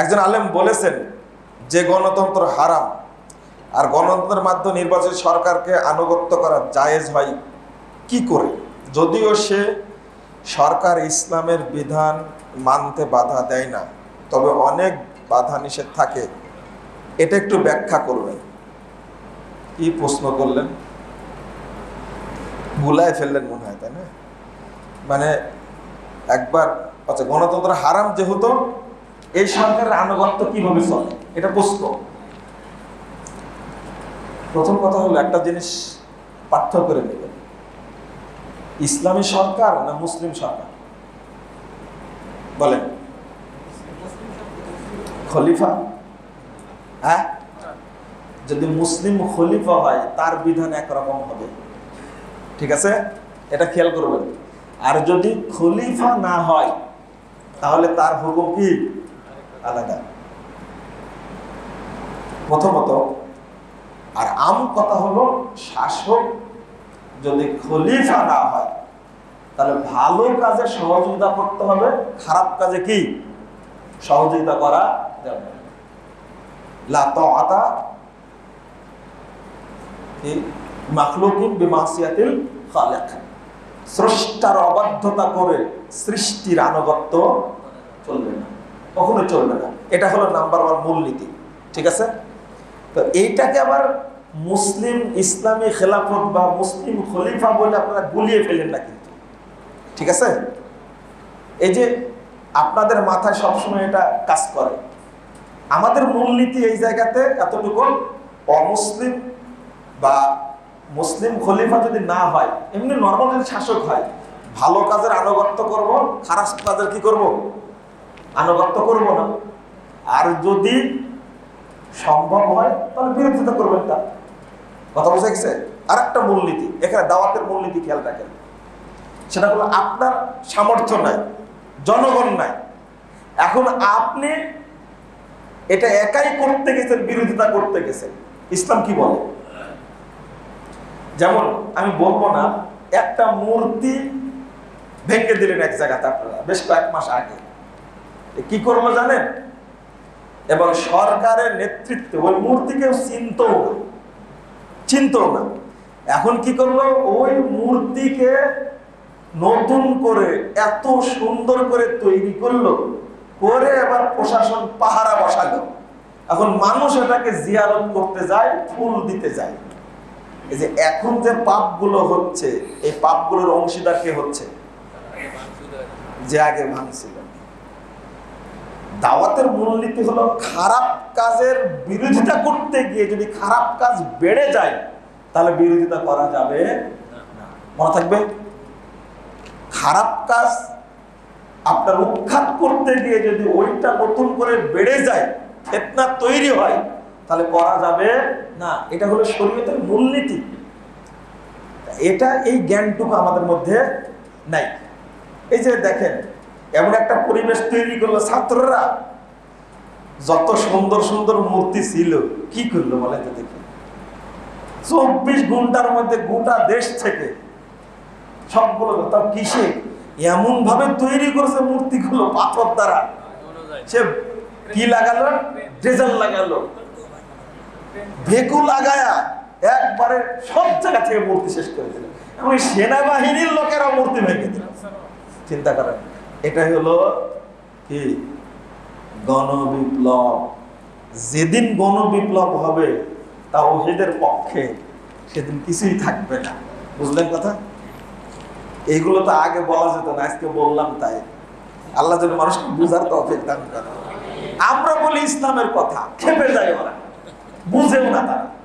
একজন আলেম বলেছেন যে গণতন্ত্র হারাম আর গণতন্ত্রের মাধ্যমে নির্বাচিত সরকারকে আনুগত্য করা জায়েজ হয় কি করে? যদিও সে সরকার ইসলামের বিধান মানতে বাধা দেয় না, তবে অনেক বাধা নিষেধ থাকে। এটা একটু ব্যাখ্যা করবেন। কি প্রশ্ন করলেন? ভুলায় ফেললেন মনে হয়, তাই না? মানে একবার আচ্ছা গণতন্ত্র হারাম যেহেতু এই সরকারের আনুগত্য কীভাবে চলে? এটা প্রশ্ন। প্রথম কথা হলো একটা জিনিস পার্থক্য করে নেবেন। ইসলামী সরকার না মুসলিম সরকার? বলেন। খলিফা? হ্যাঁ? যদি মুসলিম খলিফা হয়, তার বিধান একরকম হবে। ঠিক আছে? এটা খেয়াল করবেন। আর যদি খলিফা না হয়, তাহলে তার হুকুম কি? আলাদা। প্রথমত, আর আম কথা হলো শাসক যদি খলিফা না হয়, তাহলে ভালো কাজে সহযোগিতা করতে হবে, খারাপ কাজে কি? সহযোগিতা করা যাবে না। লা তাআতা কি মাখলুকিন বিমাসিয়াতিল খালিক। স্রষ্টার অবাধ্যতা করে সৃষ্টির আনুগত্য চলবে না। কখনো চলবে না। এটা হলো নাম্বার ওয়ান মূলনীতি, ঠিক আছে? তো এইটাকে আবার মুসলিম ইসলামী খেলাফত বা মুসলিম খলিফা বলে আপনারা গুলিয়ে ফেলেন না কিন্তু, ঠিক আছে? এই যে আপনাদের মাথায় সবসময় এটা কাজ করে। আমাদের মূলনীতি এই জায়গাতে এতটুকু, অমুসলিম বা মুসলিম খলিফা যদি না হয়, এমনি নর্মাল যদি শাসক হয়, ভালো কাজের আনুগত্য করব, খারাপ কাজের কি করব? আনুগত্য করব না। আর যদি সম্ভব হয়, তাহলে বিরোধিতা করবেন তা কথা বুঝে গেছে? আর একটা মূলনীতি, এখানে দাওয়াতের মূলনীতি খেয়াল রাখেন। সেটা হলো আপনার সামর্থ্য নাই, জনগণ নাই। এখন আপনি এটা একাই করতে গেছেন, বিরোধিতা করতে গেছেন। ইসলাম কি বলে? যেমন আমি বলব না, একটা মূর্তি ভেঙে দিলেন এক জায়গাতে আপনারা, বেশ কয়েক মাস আগে। কি করব জানেন? এবং সরকারের নেতৃত্বে, ওই মূর্তি কেউ চিনতও না। চিনতও না। এখন কি করল? ওই মূর্তিকে নতুন করে এত সুন্দর করে তৈরি করল, করে এবার প্রশাসন পাহারা বসালো। এখন মানুষ এটাকে জিয়ারত করতে যায়, ফুল দিতে যায়। এই যে এখন যে পাপগুলো হচ্ছে, এই পাপগুলোর অংশীদার কে হচ্ছে? যে আগে ভাঙছিল দাওয়াতের মূলনীতি হলো খারাপ কাজের বিরোধিতা করতে গিয়ে যদি খারাপ কাজ বেড়ে যায়, তাহলে বিরোধিতা করা যাবে মনে থাকবে? খারাপ কাজ আপনার উৎখাত করতে গিয়ে যদি ওইটা নতুন করে বেড়ে যায়, ফেতনা তৈরি হয়, তাহলে করা যাবে না। এটা হলো শরীয়তের মূলনীতি। এটা এই জ্ঞানটুকু আমাদের মধ্যে নাই। এই যে দেখেন এমন একটা পরিবেশ তৈরি করল ছাত্ররা। যত সুন্দর সুন্দর মূর্তি ছিল, কি করল বলে তো দেখি। চব্বিশ ঘণ্টার মধ্যে গোটা দেশ থেকে সবগুলো তাও কিসে? এমন ভাবে তৈরি করেছে মূর্তিগুলো পাথর দ্বারা। সে কি লাগালো? ড্রেজার লাগালো। ভেকু লাগায়া একবারে সব জায়গা থেকে মূর্তি শেষ করে দিল। এবং সেনাবাহিনীর লোকেরা মূর্তি ভেঙে দিল। চিন্তা করেন। এটাই হলো কি? গণবিপ্লব। যেদিন গণবিপ্লব হবে তা ওহেদের পক্ষে সেদিন কিছুই থাকবে না। বুঝলেন কথা? এইগুলো তো আগে বলা যেত না, আজকে বললাম তাই। আল্লাহ যেন মানুষকে বুঝার দান করে আমরা বলি ইসলামের কথা খেপে যায় ওরা। বুঝেও না তারা।